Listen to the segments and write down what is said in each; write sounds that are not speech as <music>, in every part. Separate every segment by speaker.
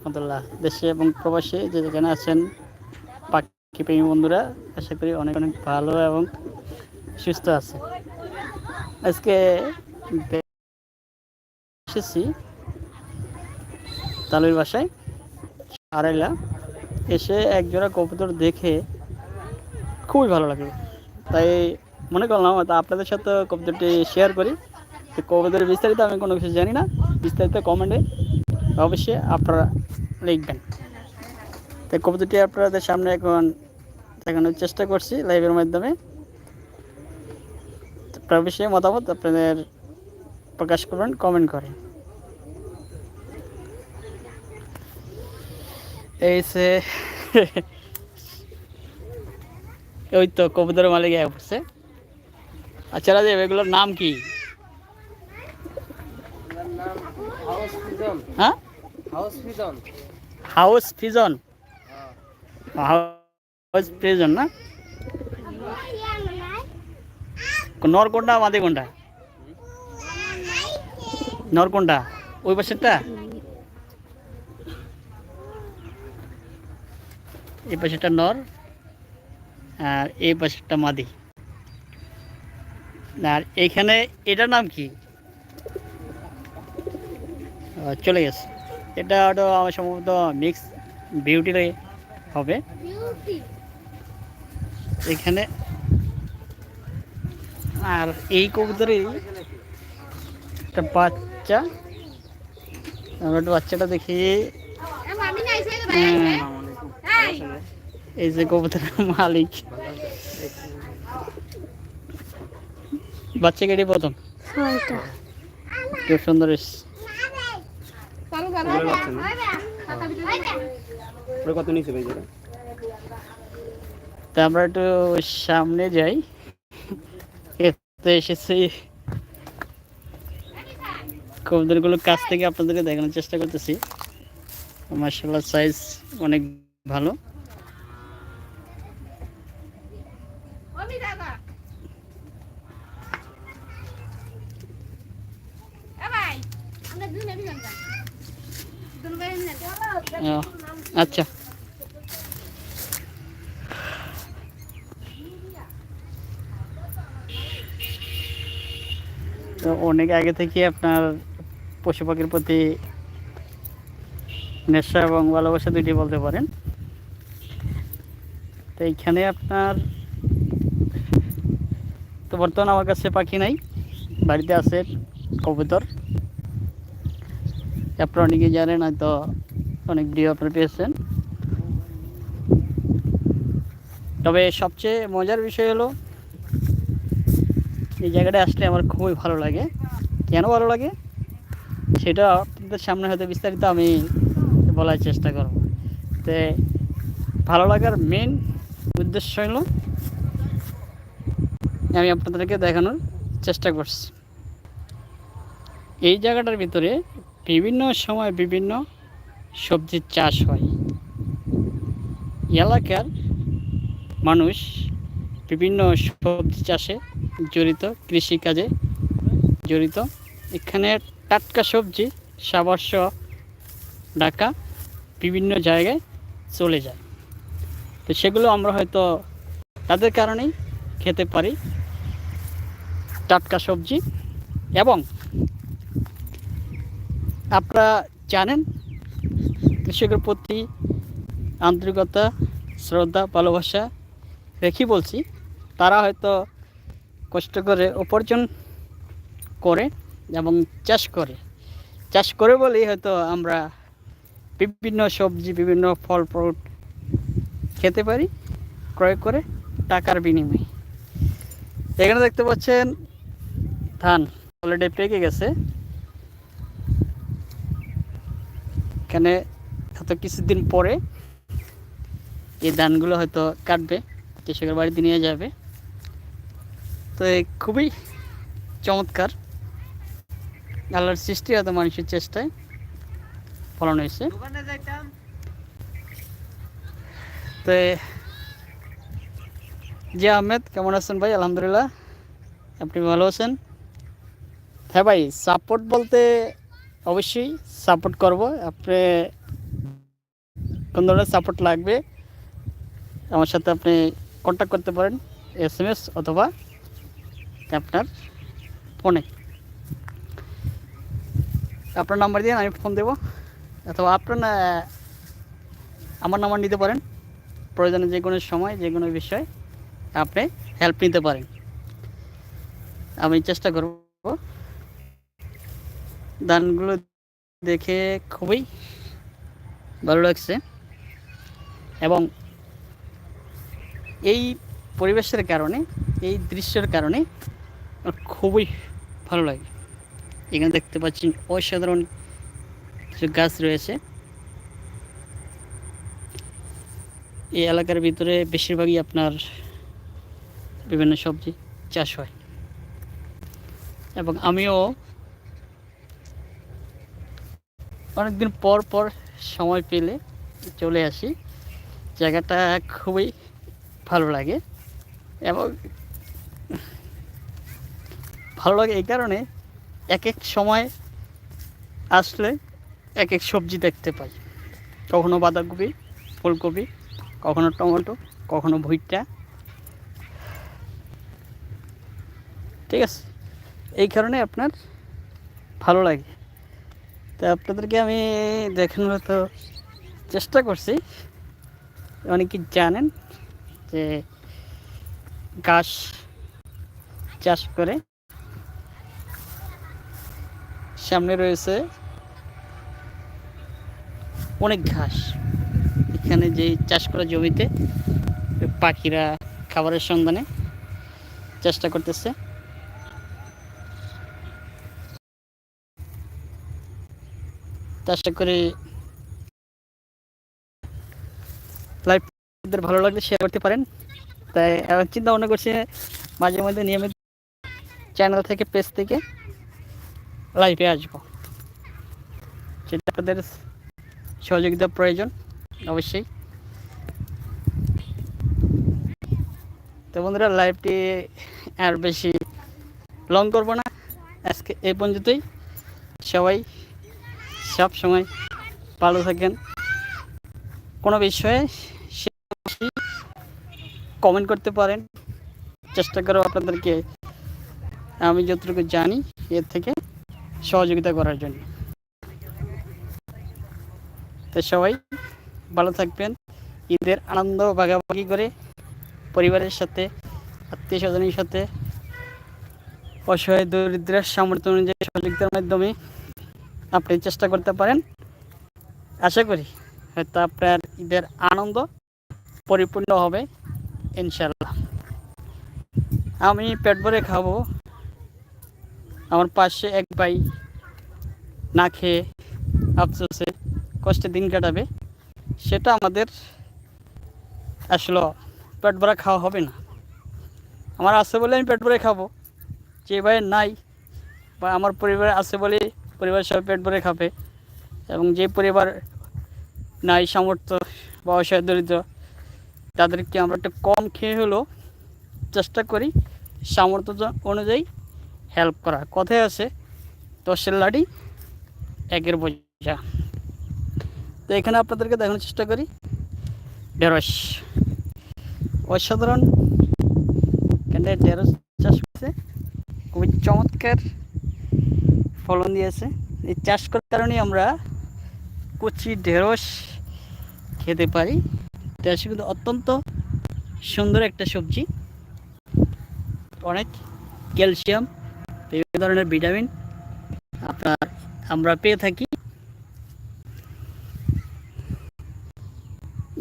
Speaker 1: রহমতুল্লাহ দেশে এবং প্রবাসী যে যেখানে আছেন পাখি প্রেমী বন্ধুরা, আশা করি অনেক অনেক ভালো এবং সুস্থ আছে। আজকে এসেছি তালুর বাসায় আড়াইলা এসে একজোড়া কবুতর দেখে খুবই ভালো লাগল তাই মনে করলাম আপনাদের সাথে কবুতরটি শেয়ার করি। কবুতরের বিস্তারিত আমি কোনো কিছু জানি না। বিস্তারিত কমেন্টে অবশ্যই আপনারা লিখবেন। তো কবিতাটি আপনাদের সামনে এখন দেখানোর চেষ্টা করছি লাইভের মাধ্যমে। আপনার বিষয়ে মতামত আপনাদের প্রকাশ করবেন কমেন্ট করে। এই সে <laughs> ওই তো কবুতর মালিক পড়ছে আচ্ছা রাজীব এগুলোর নাম কি? হ্যাঁ?
Speaker 2: House pigeon.
Speaker 1: House pigeon? House pigeon না? নর কোনটা মাদি কোনটা? নর কোনটা? ওই পাশেরটা? এই পাশেরটা নর আর এই পাশেরটা মাদি। আর এইখানে এটার নাম কি? চলে গেছে। এটা হয়তো আমার সম্ভবত মিক্স বিউটি হবে। এখানে আর এই কবুতরের একটা বাচ্চা। আমরা একটু বাচ্চাটা দেখি। এই যে কবুতরের মালিক। বাচ্চা কেটে প্রথম খুব সুন্দর
Speaker 2: কত নিচে ভাই যেটা
Speaker 1: তা আমরা একটু সামনে যাই। এতে এসেছি। কবুতরগুলো কাছ থেকে আপনাদেরকে দেখানোর চেষ্টা করতেছি। মার্শাল্লাহ সাইজ অনেক ভালো ও, আচ্ছা তো অনেক আগে থেকে আপনার পশু পাখির প্রতি নেশা এবং ভালোবাসা দুইটি বলতে পারেন। তো এইখানে আপনার তো বর্তমানে আমার কাছে পাখি নাই, বাড়িতে আছে কবুতর। আপনারা অনেকে জানেন, হয়তো অনেক ভিডিও আপনারা পেয়েছেন। তবে সবচেয়ে মজার বিষয় হলো, এই জায়গাটা আসলে আমার খুবই ভালো লাগে। কেন ভালো লাগে? সেটা আপনাদের সামনে হয়তো বিস্তারিত আমি বলার চেষ্টা করব। তো ভালো লাগার মেন উদ্দেশ্য হলো আমি আপনাদেরকে দেখানোর চেষ্টা করছি। এই জায়গাটার ভিতরে বিভিন্ন সময় বিভিন্ন সবজির চাষ হয়। এলাকার মানুষ বিভিন্ন সবজি চাষে জড়িত কৃষিকাজে জড়িত। এখানে টাটকা সবজি সাবর্ষ ঢাকা বিভিন্ন জায়গায় চলে যায়। তো সেগুলো আমরা হয়তো তাদের কারণেই খেতে পারি। টাটকা সবজি এবং আপনারা জানেন, কৃষকের প্রতি আন্তরিকতা, শ্রদ্ধা, ভালোবাসা রেখে বলছি, তারা হয়তো কষ্ট করে উপার্জন করে এবং চাষ করে। চাষ করে বলেই হয়তো আমরা বিভিন্ন সবজি, বিভিন্ন ফল, ফ্রুট খেতে পারি, ক্রয় করে টাকার বিনিময়ে। এখানে দেখতে পাচ্ছেন, ধান অলরেডি পেকে গেছে। এখানে হয়তো কিছুদিন পরে এই ধানগুলো হয়তো কাটবে, কৃষকের বাড়িতে নিয়ে যাবে। তো খুবই চমৎকার। আল্লাহর সৃষ্টি হয়তো মানুষের চেষ্টায় ফলন হয়েছে। তো জি আহমেদ কেমন আছেন ভাই? আলহামদুলিল্লাহ। আপনি ভালো আছেন? হ্যাঁ ভাই সাপোর্ট বলতে অবশ্যই সাপোর্ট করব। আপনি কোন ধরনের সাপোর্ট লাগবে আমার সাথে আপনি কন্ট্যাক্ট করতে পারেন এস এম এস অথবা আপনার ফোনে আপনার নাম্বার দিয়ে আমি ফোন দেবো। অথবা আপনার আমার নাম্বার নিতে পারেন। প্রয়োজনে যে কোনো সময়, যে কোনো বিষয় আপনি হেল্প নিতে পারেন। আমি চেষ্টা করব। দানগুলো দেখে খুবই ভালো লাগছে। এবং এই পরিবেশের কারণে, এই দৃশ্যের কারণে খুবই ভালো লাগে। এখানে দেখতে পাচ্ছি অসাধারণ কিছু গাছ রয়েছে। এই এলাকার ভিতরে বেশিরভাগই আপনার বিভিন্ন সবজি চাষ হয়। এবং আমিও অনেকদিন পর পর সময় পেলে চলে আসি। জায়গাটা খুবই ভালো লাগে এবং ভালো লাগে এই কারণে এক এক সময় আসলে এক এক সবজি দেখতে পাই। কখনো বাঁধাকপি, ফুলকপি, কখনো টমেটো, কখনো ভুইটা ঠিক আছে? এই কারণে আপনার ভালো লাগে। তো আপনাদেরকে আমি দেখানোর তো চেষ্টা করছি। অনেকে জানেন যে গাছ চাষ করে সামনে রয়েছে অনেক ঘাস। এখানে যে চাষ করা জমিতে পাখিরা খাবারের সন্ধানে চেষ্টা করতেছে। আশা করি ভালো লাগলে শেয়ার করতে পারেন। তাই চিন্তা ভাবনা করছি, মাঝে মধ্যে নিয়মিত চ্যানেল থেকে পেজ থেকে লাইভে আসব। সেটা আপনাদের সহযোগিতা প্রয়োজন, অবশ্যই। তো বন্ধুরা লাইভটি আর বেশি লং করব না। আজকে এই পর্যন্তই। সবাই সব সময় ভালো থাকেন। কোনো বিষয়ে কমেন্ট করতে পারেন। চেষ্টা করো আপনাদেরকে আমি যতটুকু জানি এর থেকে। সহযোগিতা করার জন্য। তো সবাই ভালো থাকবেন। ঈদের আনন্দ ভাগাভাগি করে পরিবারের সাথে, আত্মীয় স্বজনের সাথে অসহায় দরিদ্রের সামর্থ্য অনুযায়ী সহযোগিতার মাধ্যমে আপনি চেষ্টা করতে পারেন। আশা করি হয়তো আপনার ঈদের আনন্দ পরিপূর্ণ হবে ইনশাল্লাহ আমি পেট ভরে খাব। আমার পাশে এক ভাই না খেয়ে আফসোসে কষ্টে দিন কাটাবে, সেটা আমাদের আসলে পেট ভরা খাওয়া হবে না। আমার আছে বলে আমি পেট ভরে খাব। যে ভাইয়ের নাই বা আমার পরিবার আছে বলে পরিবার সবাই পেট ভরে খাবে এবং যে পরিবার নাই সামর্থ্য বা অসহায় দরিদ্র, তাদেরকে আমরা একটু কম খেয়ে হলেও চেষ্টা করি সামর্থ্য অনুযায়ী হেল্প করা কথায় আছে দশের লাঠি, একের বোঝা তো এখানে আপনাদেরকে দেখানোর চেষ্টা করি। ঢেঁড়স। অসাধারণ। এখানে ঢেঁড়স চাষ করছে খুবই চমৎকার ফলন দিয়েছে। এই চাষ করার কারণে আমরা কচি, ঢেঁড়স খেতে পারি। ঢেঁড়স কিন্তু অত্যন্ত সুন্দর একটা সবজি। অনেক ক্যালসিয়াম। বিভিন্ন ধরনের ভিটামিন আপনার আমরা পেয়ে থাকি।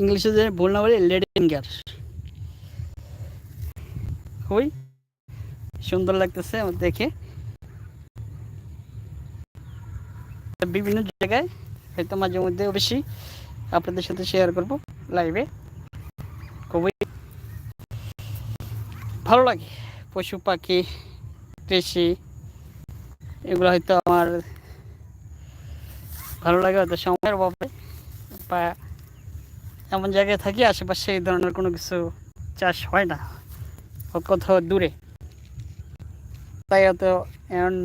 Speaker 1: ইংলিশে যে ভুল না বলি লেডিঙ্গার খুবই সুন্দর লাগতেছে আমার দেখে। বিভিন্ন জায়গায় হয়তো মাঝে মধ্যে অবশ্যই আপনাদের সাথে শেয়ার করব লাইভে খুবই ভালো লাগে, পশু পাখি কৃষি, এগুলো হয়তো আমার ভালো লাগে হয়তো সময়ের অভাবে বা এমন জায়গায় থাকি, আশেপাশে এই ধরনের কোনো কিছু চাষ হয় না কোথাও দূরে। তাই হয়তো এমন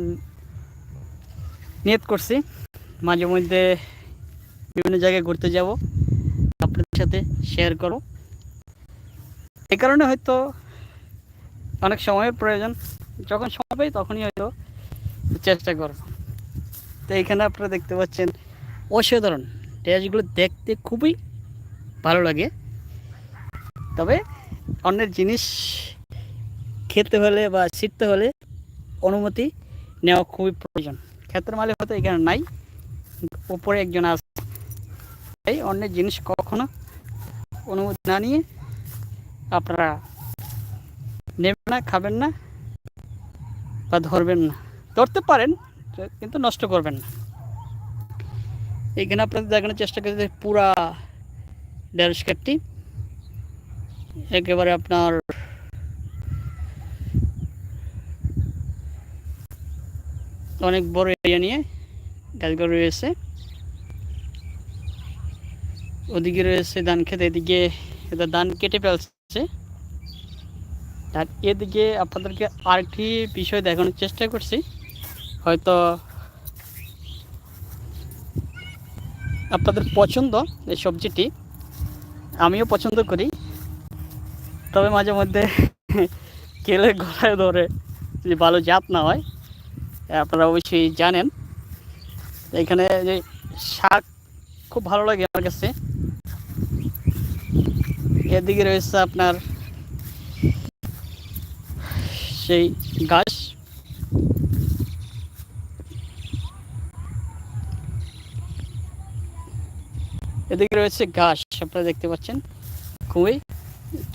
Speaker 1: নিয়ত করছি। মাঝে মধ্যে বিভিন্ন জায়গায় ঘুরতে যাব, আপনাদের সাথে শেয়ার করো এই কারণে হয়তো অনেক সময়ের প্রয়োজন। যখন সময় পাই তখনই হয়তো চেষ্টা করো তো এইখানে আপনারা দেখতে পাচ্ছেন অসাধারণ। ড্রেসগুলো দেখতে খুবই ভালো লাগে। তবে অন্যের জিনিস খেতে হলে বা শিখতে হলে অনুমতি নেওয়া খুবই প্রয়োজন। ক্ষেত্রের মালিক হয়তো এখানে নাই, উপরে একজন আছে। এই অন্যের জিনিস কখনো অনুমতি না নিয়ে আপনারা নেবেন না, খাবেন না। বা ধরবেন না। ধরতে পারেন, কিন্তু নষ্ট করবেন না। এইখানে আপনাদের দেখানোর চেষ্টা করতে পুরা ড্যারেস কাটটি একেবারে আপনার অনেক বড় এরিয়া নিয়ে গাছগুলো রয়েছে। ওদিকে রয়েছে ধান খেতে এদিকে এটা ধান কেটে ফেলছে। আর এদিকে আপনাদেরকে আরেকটি বিষয় দেখানোর চেষ্টা করছি। হয়তো আপনাদের পছন্দ এই সবজিটি, আমিও পছন্দ করি। তবে মাঝে মধ্যে কেলে গলায় ধরে যদি ভালো জাত না হয়, আপনারা অবশ্যই জানেন। এখানে যে শাক খুব ভালো লাগে আমার কাছে। এদিকে রয়েছে আপনার সেই গাছ। এদিকে রয়েছে ঘাস, আপনারা দেখতে পাচ্ছেন। খুবই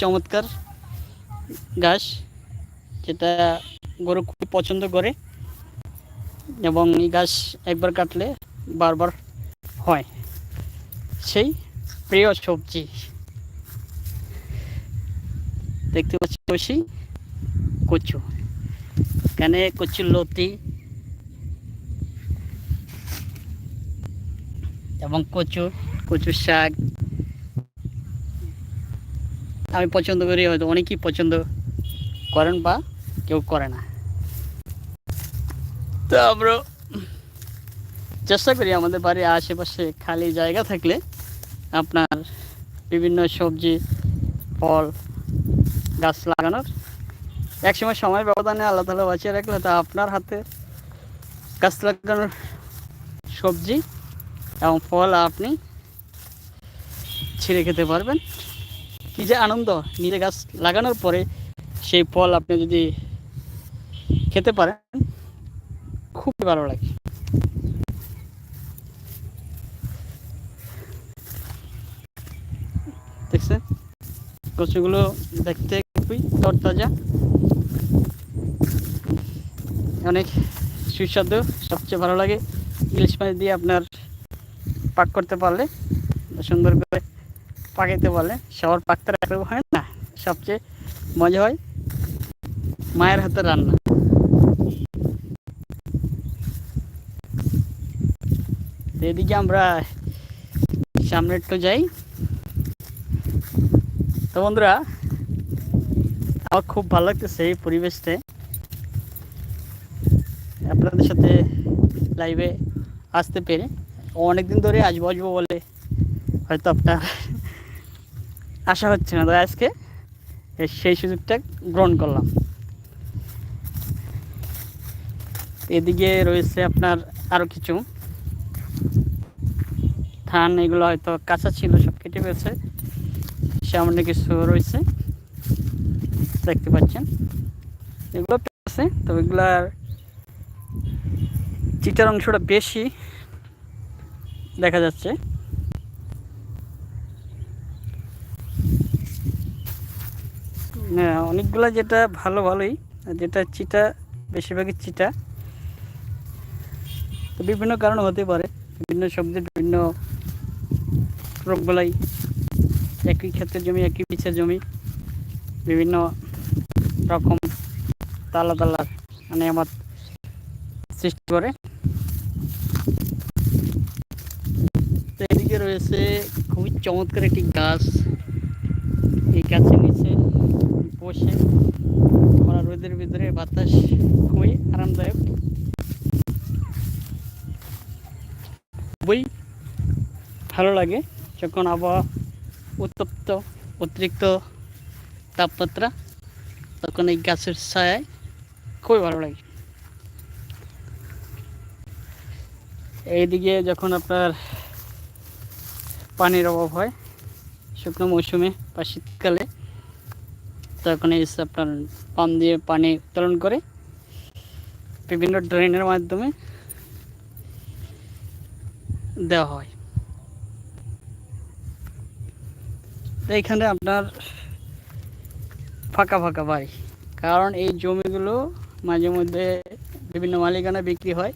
Speaker 1: চমৎকার ঘাস, যেটা গরু খুবই পছন্দ করে এবং এই ঘাস একবার কাটলে বারবার হয়। সেই প্রিয় সবজি। দেখতে পাচ্ছি কচু। এখানে কচুর লতি এবং কচু, কচুর শাক। আমি পছন্দ করি, হয়তো অনেকেই পছন্দ করেন বা কেউ করে না। তো আমরা চেষ্টা করি আমাদের বাড়ির আশেপাশে খালি জায়গা থাকলে আপনার বিভিন্ন সবজি, ফল, গাছ লাগানোর। একসময় সময় ব্যবধানে আল্লাহ তালা বাঁচিয়ে রাখলে তা আপনার হাতে গাছ লাগানোর সবজি এবং ফল আপনি ছিঁড়ে খেতে পারবেন। কী যে আনন্দ, নিজে গাছ লাগানোর পরে সেই ফল আপনি যদি খেতে পারেন, খুবই ভালো লাগে। দেখছেন? কচুগুলো দেখতে খুবই তরতাজা। অনেক সুস্বাদু, সবচেয়ে ভালো লাগে। ইলিশ মাছ দিয়ে আপনার পাক করতে পারলে, সুন্দর করে পাকাইতে পারলে সবার পাকতে রাখতে হয় না, সবচেয়ে মজা হয় মায়ের হাতে রান্না। এদিকে আমরা সামনে একটু যাই। তো বন্ধুরা, আমার খুব ভালো লাগতেছে এই পরিবেশটা। আপনাদের সাথে লাইভে আসতে পেরে অনেক দিন ধরে আসব আসব বলে হয়তো আপনার আশা হচ্ছে না তো আজকে সেই সুযোগটা গ্রহণ করলাম। এদিকে রয়েছে আপনার আরও কিছু। ধান এগুলো হয়তো কাঁচা ছিল, সব কেটে ফেলছে। সামনে কিছু রয়েছে, দেখতে পাচ্ছেন। এগুলো আছে, তবে এগুলার চিটার অংশটা বেশি দেখা যাচ্ছে। হ্যাঁ অনেকগুলা যেটা ভালো ভালোই যেটা চিটা, বেশিরভাগই চিটা। তো বিভিন্ন কারণ হতে পারে, বিভিন্ন সবজির বিভিন্ন রোগগুলাই একই ক্ষেত্রের জমি, একই পিছের জমি, বিভিন্ন রকম তালা তালা মানে আমার সৃষ্টি করে তো এদিকে রয়েছে। খুবই চমৎকার একটি গাছ। এই গাছের নিচে বসে খরা রোদের ভিতরে বাতাস খুবই আরামদায়ক। খুবই ভালো লাগে যখন আবহাওয়া উত্তপ্ত, অতিরিক্ত তাপমাত্রা, তখন এই গাছের ছায়ায় খুবই ভালো লাগে। এইদিকে যখন আপনার পানির অভাব হয়, শুকনো মৌসুমে বা শীতকালে। তখন যে আপনার পাম্প দিয়ে পানি উত্তোলন করে বিভিন্ন ড্রেনের মাধ্যমে দেওয়া হয়। এখানে আপনার ফাঁকা ফাঁকা বাড়ি, কারণ এই জমিগুলো মাঝে মধ্যে বিভিন্ন মালিকানা বিক্রি হয়,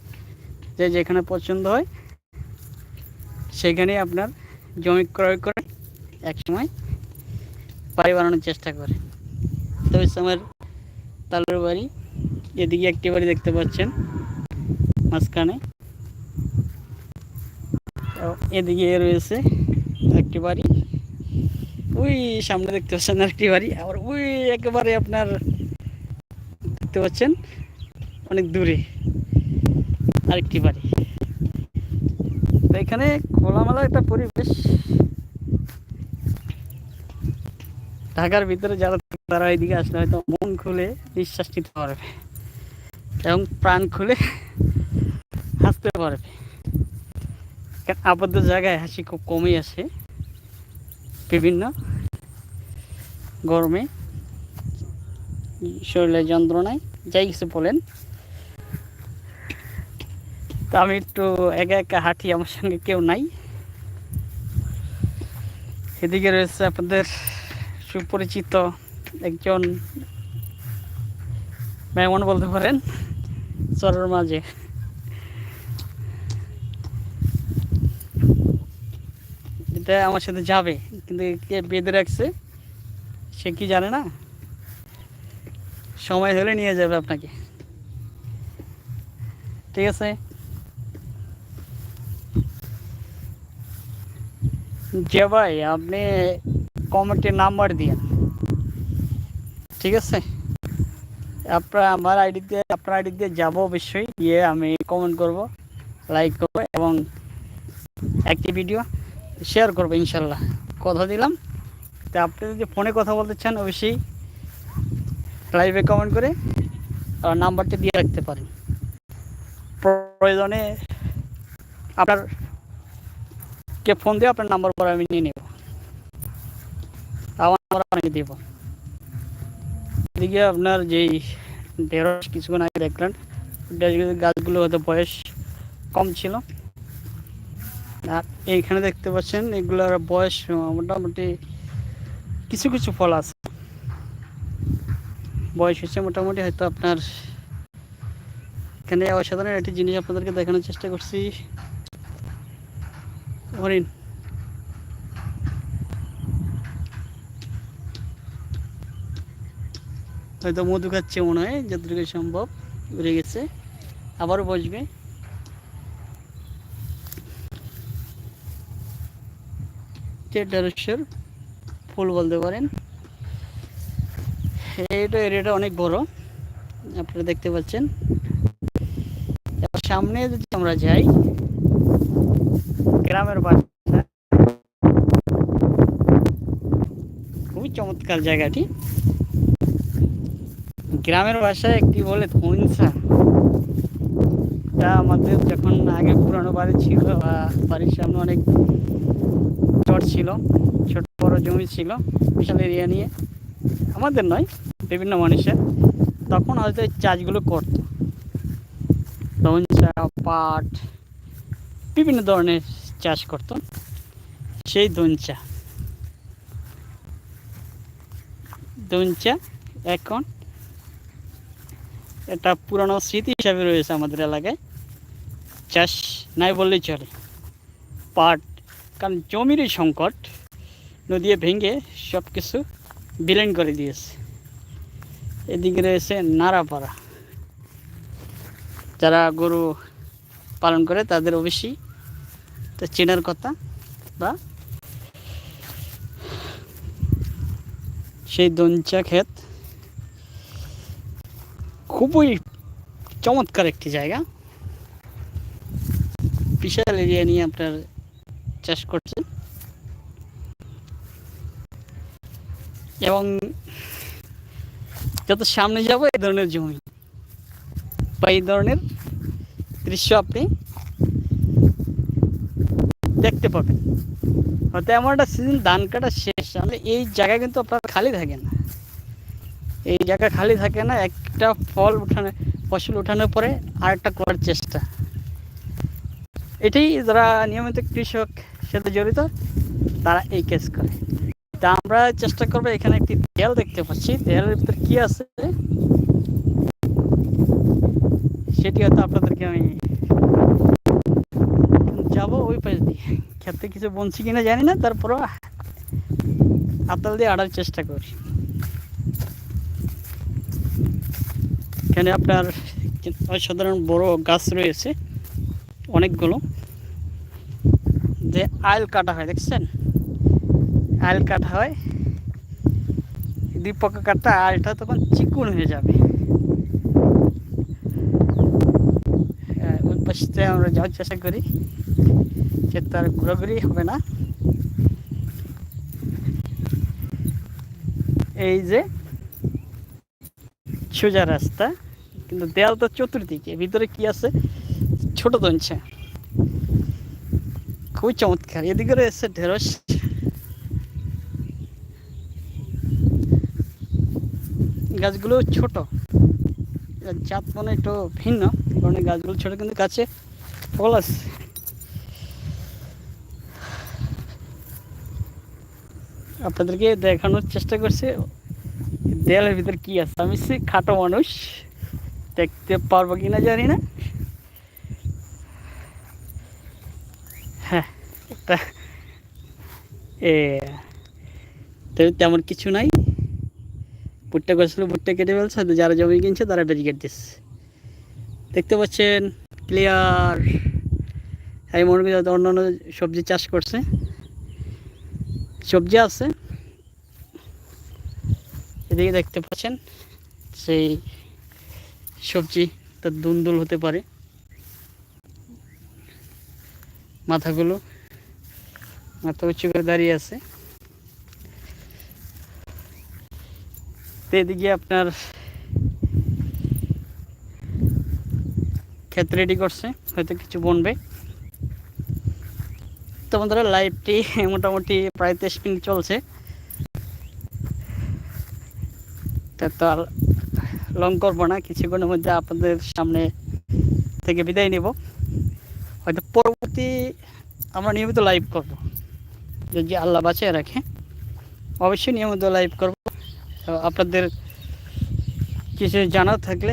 Speaker 1: যে যেখানে পছন্দ হয় সেখানে আপনার জমি ক্রয় করে একসময় বাড়ি বানানোর চেষ্টা করে। তো সময় তালুর বাড়ি, এদিকে একটি বাড়ি দেখতে পাচ্ছেন, মাঝখানে। এদিকে রয়েছে একটি বাড়ি। ওই সামনে দেখতে পাচ্ছেন আরেকটি বাড়ি, আবার ওই একেবারে আপনার দেখতে পাচ্ছেন, অনেক দূরে আরেকটি বাড়ি। এখানে খোলামেলা একটা পরিবেশ। ঢাকার ভিতরে যারা তারা এদিকে আসলে হয়তো মন খুলে নিঃশ্বাস নিতে পারবে এবং প্রাণ খুলে হাসতে পারবে। আবদ্ধ জায়গায় হাসি খুব কমই আসে বিভিন্ন গরমে, শরীরের যন্ত্রণায়, যাই কিছু বলেন। তা আমি একটু একা একা হাঁটি, আমার সঙ্গে কেউ নাই। এদিকে রয়েছে আপনাদের সুপরিচিত একজন মেহমান বলতে পারেন, চরের মাঝে। এটা আমার সাথে যাবে, কিন্তু কে বেঁধে রাখছে, সে কি জানে না? সময় হলে নিয়ে যাবে আপনাকে। ঠিক আছে? যে ভাই, আপনি কমেন্টে নাম্বার দিন ঠিক আছে? আপনার, আমার আইডিতে আপনার আইডিতে যাব অবশ্যই। গিয়ে আমি কমেন্ট করব লাইক করব এবং একটি ভিডিও শেয়ার করব ইনশাল্লাহ। কথা দিলাম। তা আপনি যদি ফোনে কথা বলতে চান, অবশ্যই লাইভে কমেন্ট করে নাম্বারটি দিয়ে রাখতে পারেন। প্রয়োজনে আপনার কে ফোন দিয়ে আপনার নাম্বার পরে আমি নিয়ে নেব। আমার নাম্বার আপনাকে দেব। এদিকে আপনার যেই ঢেঁড়স কিছুক্ষণ আগে দেখলেন গাছগুলো হয়তো বয়স কম ছিল। আর এইখানে দেখতে পাচ্ছেন, এগুলোর বয়স মোটামুটি কিছু কিছু ফল আছে। বয়স হচ্ছে মোটামুটি হয়তো আপনার এখানে অসাধারণ একটি জিনিস আপনাদেরকে দেখানোর চেষ্টা করছি। হরিণ হয়তো মধু খাচ্ছে মনে হয়, যতটুকু সম্ভব উড়ে গেছে। আবারও বসবে। ফুল বলতে পারেন। এইটা এরিয়াটা অনেক বড়, আপনারা দেখতে পাচ্ছেন। সামনে যদি আমরা যাই গ্রামের বাসা খুবই চমৎকার জায়গাটি। গ্রামের ভাষায় একটি বলে ধনসা তা আমাদের যখন আগে পুরানো বাড়ি ছিল, বা বাড়ির সামনে অনেক চট ছিল, ছোট বড় জমি ছিল, বিশাল এরিয়া নিয়ে। আমাদের নয়, বিভিন্ন মানুষের। তখন হয়তো এই চাষগুলো করতো। ধনসা পাট, বিভিন্ন ধরনের চাষ করত সেই দঞ্চা দঞ্চা এখন এটা পুরানো স্মৃতি হিসাবে রয়েছে আমাদের এলাকায়। চাষ নাই বললেই চলে। পাট, কারণ জমিরই সংকট, নদী ভেঙে সব কিছু বিলীন করে দিয়েছে। এদিকে রয়েছে নাড়াপাড়া যারা গরু পালন করে তাদের অবশ্যই তো চেনার কথা, বা? সেই দঞ্চা ক্ষেত খুবই চমৎকার একটি জায়গা। বিশাল এরিয়া নিয়ে আপনার চাষ করছে এবং যত সামনে যাব, এই ধরনের জমি। বা এই ধরনের দৃশ্য আপনি দেখতে পাবেন। হয়তো এমন একটা সিজন ধান কাটা শেষ। তাহলে এই জায়গা কিন্তু আপনার খালি থাকে না। এই জায়গা খালি থাকে না, একটা ফল উঠানো, ফসল উঠানোর পরে আরেকটা করার চেষ্টা। এটাই যারা নিয়মিত কৃষক সাথে জড়িত, তারা এই কেস করে। তা আমরা চেষ্টা করব এখানে একটি দেয়াল দেখতে পাচ্ছি। দেয়ালের ভিতরে কি আছে? সেটি হয়তো আপনাদেরকে আমি ওই পাশ দিয়ে। খেতে কিছু বলছি কিনা জানি না তারপরও আতাল দিয়ে আড়ার চেষ্টা করি। এখানে আপনার অসাধারণ বড় গাছ রয়েছে অনেকগুলো। যে আইল কাটা হয় দেখছেন? আইল কাটা হয় দুই পক্ষ কাটা আইলটা তখন চিকুন হয়ে যাবে। হ্যাঁ, ওই আমরা যাওয়ার চেষ্টা করি। যে তার ঘোরাঘুরি হবে না। এই যে সোজা রাস্তা, কিন্তু দেয়াল তো চতুর্দিকে, ভিতরে কি আছে? ছোট দঞ্চা খুবই চমৎকার। এদিকে রয়েছে ঢেঁড়স। গাছগুলো ছোট। জাত মানে একটু ভিন্ন। কারণে গাছগুলো ছোট, কিন্তু গাছে ফল আছে। আপনাদেরকে দেখানোর চেষ্টা করছে। দেয়ালের ভিতরে কি আছে? আমি সে খাটো মানুষ। দেখতে পারব কিনা জানি না। হ্যাঁ একটা এ তেমন কিছু নাই। ভুট্টা গাছগুলো ভুট্টা কেটে ফেলছে হয়তো যারা জমি কিনছে তারা ব্যারিকেড দিচ্ছে দেখতে পাচ্ছেন ক্লিয়ার আমি মনে করি অন্যান্য সবজি চাষ করছে। সবজি আছে। এদিকে দেখতে পাচ্ছেন, সেই সবজি তার দুন্দুল হতে পারে। মাথাগুলো মাথা উঁচু করে দাঁড়িয়ে আছে। তো এদিকে আপনার ক্ষেত রেডি করছে, হয়তো কিছু বনবে। তো বন্ধুরা লাইভটি মোটামুটি প্রায় তেইশ মিনিট চলছে। তা আর লং করব না, কিছুক্ষণের মধ্যে আপনাদের সামনে থেকে বিদায় নেব। হয়তো পরবর্তী আমরা নিয়মিত লাইভ করব। যদি আল্লাহ বাঁচিয়ে রাখে, অবশ্যই নিয়মিত লাইভ করব। আপনাদের কিছু জানা থাকলে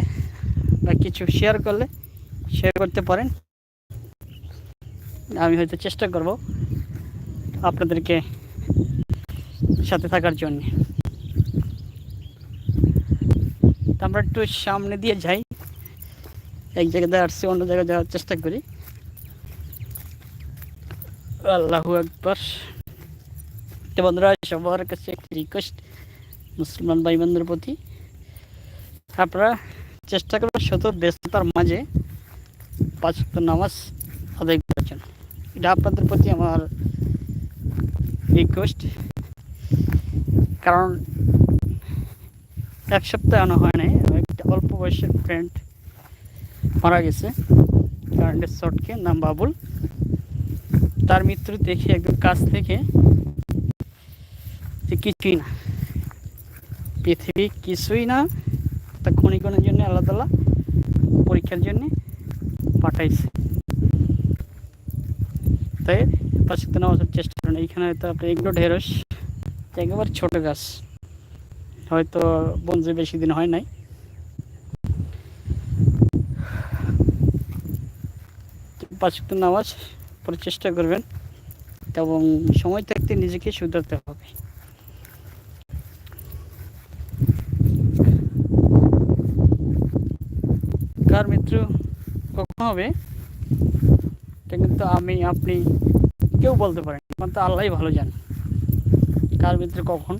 Speaker 1: বা কিছু শেয়ার করলে শেয়ার করতে পারেন। আমি হয়তো চেষ্টা করব আপনাদেরকে সাথে থাকার জন্যে। আমরা একটু সামনে দিয়ে যাই। এক জায়গায় আসছি, অন্য জায়গায় যাওয়ার চেষ্টা করি। আল্লাহু একবার তো বন্ধুরা, সবার কাছে একটি রিকোয়েস্ট মুসলমান ভাই বন্ধুর প্রতি। আপনারা চেষ্টা করবেন শত ব্যস্ততার মাঝে পাঁচ নামাজ আদায় করার জন্য। এটা আপনাদের প্রতি আমার রিকোয়েস্ট কারণ এক সপ্তাহ আনা হয় নাই। একটা অল্প বয়সের ফ্রেন্ড মারা গেছে। কারেন্টের শর্টকে নাম বাবুল। তার মৃত্যু দেখে একদম কাছ থেকে কিছুই না। পৃথিবী কিছুই না, তা ক্ষণিকণের জন্য আল্লাহ তালা পরীক্ষার জন্যে পাঠাইছে। তাই পাশে নেওয়ার চেষ্টা করেন। এইখানে তো আপনি এগুলো ঢেঁড়স, একেবারে ছোট গাছ। হয়তো বঞ্জে বেশি দিন হয় নাই। পাঁচ ওয়াক্ত নামাজ পরে চেষ্টা করবেন এবং সময় থাকতে নিজেকে শুধরাতে হবে। কার মৃত্যু কখন হবে? কিন্তু আমি, আপনি কেউ বলতে পারেন মানে তো আল্লাহ ভালো জান কার মৃত্যু কখন?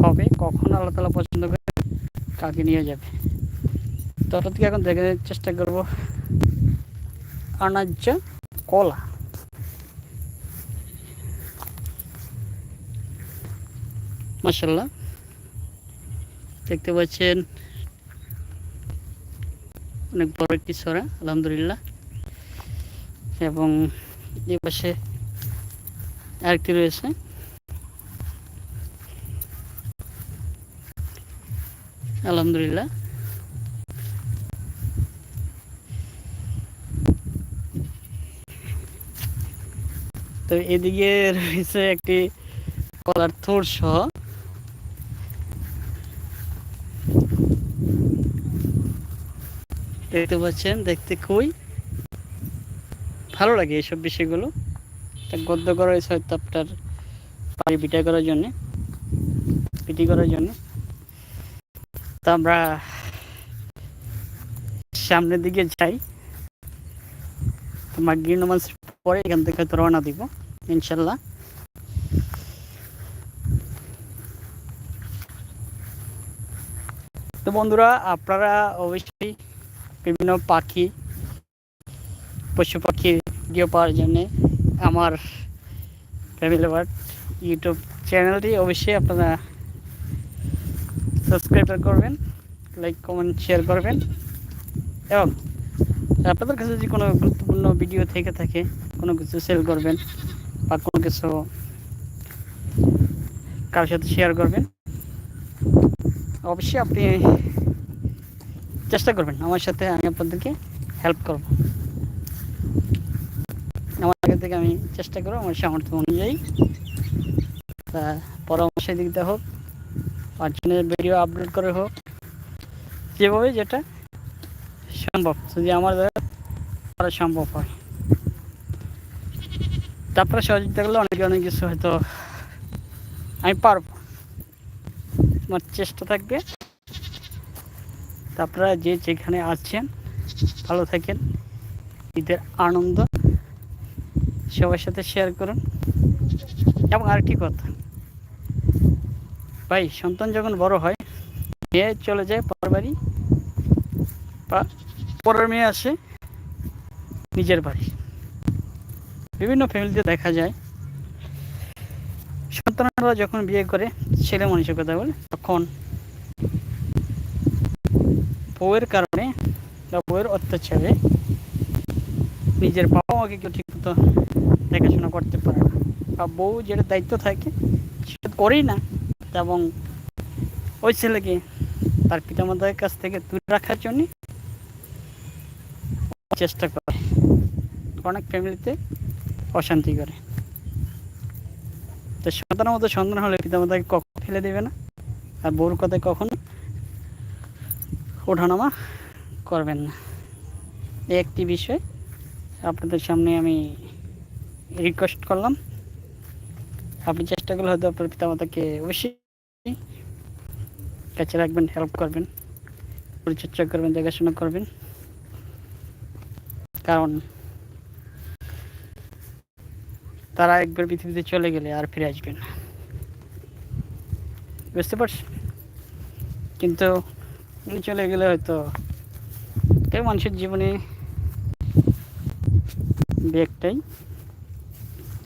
Speaker 1: হবে, কখন আল্লাহ তালা পছন্দ করে কাকে নিয়ে যাবে। তত থেকে এখন দেখে চেষ্টা করব। আনাজ্য কলা। মাসাল্লাহ দেখতে পাচ্ছেন, অনেক বড় একটি সরা, আলহামদুলিল্লাহ। এবং এই পাশে আরেকটি রয়েছে। আলহামদুলিল্লাহ। তো এদিকে রয়েছে একটি কলার থোর সহ। দেখতে পাচ্ছেন, দেখতে খুবই ভালো লাগে এইসব বিষয়গুলো। তা গদ্য করা হয়েছে হয়তো আপনার পাড়ি পিঠা করার জন্যে পিটি করার জন্য। তা আমরা সামনের দিকে যাই। তো মাগরিব নামাজ পরে এখান থেকে তো রওনা দিব, ইনশাল্লাহ। তো বন্ধুরা, আপনারা অবশ্যই বিভিন্ন পাখি পশু পাখি ভিডিও পাওয়ার জন্যে আমার ফ্যামিলি বার্ড ইউটিউব চ্যানেলটি অবশ্যই আপনারা সাবস্ক্রাইব করবেন লাইক কমেন্ট শেয়ার করবেন। এবং আপনাদের কাছে যদি কোনো গুরুত্বপূর্ণ ভিডিও থেকে থাকে, কোনো কিছু সেল করবেন বা কোনো কিছু কারোর সাথে শেয়ার করবেন, অবশ্যই আপনি চেষ্টা করবেন। আমার সাথে আমি আপনাদেরকে হেল্প করব। আমার আগে থেকে আমি চেষ্টা করব, আমার সামর্থ্য অনুযায়ী। তা পরামর্শ দিক দিয়ে পাঁচজনের ভিডিও আপলোড করে হোক যেভাবে যেটা সম্ভব, যদি আমার দ্বারা করা সম্ভব হয়। তারপরে সহযোগিতা করলে অনেকে অনেক কিছু হয়তো আমি পারব। আমার চেষ্টা থাকবে। তারপরে যে যেখানে আছেন, ভালো থাকেন। ঈদের আনন্দ সবার সাথে শেয়ার করুন। এবং আরেকটি কথা ভাই, সন্তান যখন বড় হয়, মেয়ে চলে যায় পরের বাড়ি, বা পরের মেয়ে আসে নিজের বাড়ি। বিভিন্ন ফ্যামিলিতে দেখা যায়। সন্তানরা যখন বিয়ে করে, ছেলে মানুষের কথা বলে, তখন বউয়ের কারণে বা বউয়ের অত্যাচারে নিজের বাবা মাকে কেউ ঠিক মতো দেখাশোনা করতে পারে না। বা বউ যেটা দায়িত্ব থাকে, সেটা করেই না। এবং ওই ছেলেকে তার পিতামাতার কাছ থেকে দূরে রাখার জন্য চেষ্টা করে। অনেক ফ্যামিলিতে অশান্তি করে। তো সন্তানের মতো সন্তান হলে পিতামাতাকে কখনো ফেলে দেবে না আর বউর কথায় কখনো ওঠানামা করবেন না। এই একটি বিষয় আপনাদের সামনে আমি রিকোয়েস্ট করলাম। আপনি চেষ্টা করলে হয়তো আপনার পিতামাতাকে অবশ্যই কাছে রাখবেন হেল্প করবেন, পরিচর্যা করবেন, দেখাশোনা করবেন। কারণ তারা একবার পৃথিবীতে চলে গেলে আর ফিরে আসবে না। বুঝতে পারছি কিন্তু উনি চলে গেলে হয়তো কেউ মানুষের জীবনে একটাই।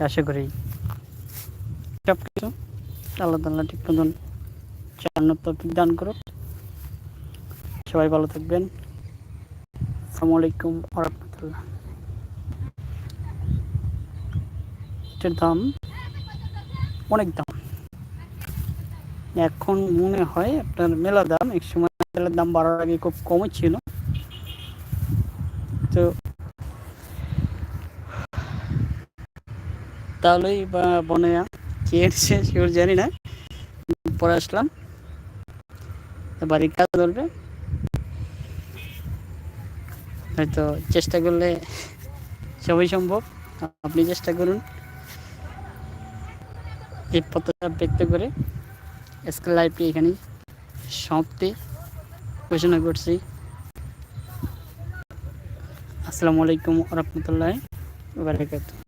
Speaker 1: আশা করি সব কিছু আল্লাহ তাল্লাহ ঠিক মতন চালানোর তৌফিক দান করুক। সবাই ভালো থাকবেন। আসসালামু আলাইকুম আরহামতুল্লাহ এটার দাম অনেক দাম। এখন মনে হয় আপনার মেলা দাম এক সময় তেলের দাম বাড়ার আগে খুব কমই ছিল। তো তাহলেই বা বনেয়া কে সেও জানি না। পরে আসলাম। বাড়ির কাজ হয়তো চেষ্টা করলে সবই সম্ভব। আপনি চেষ্টা করুন। এই পত্রটা ব্যক্ত করে আজকের লাইভটি এখানেই সমাপ্তি। ঘোষণা করছি। আসসালামু আলাইকুম রহমতুল্লাহ বারাকাতুহ।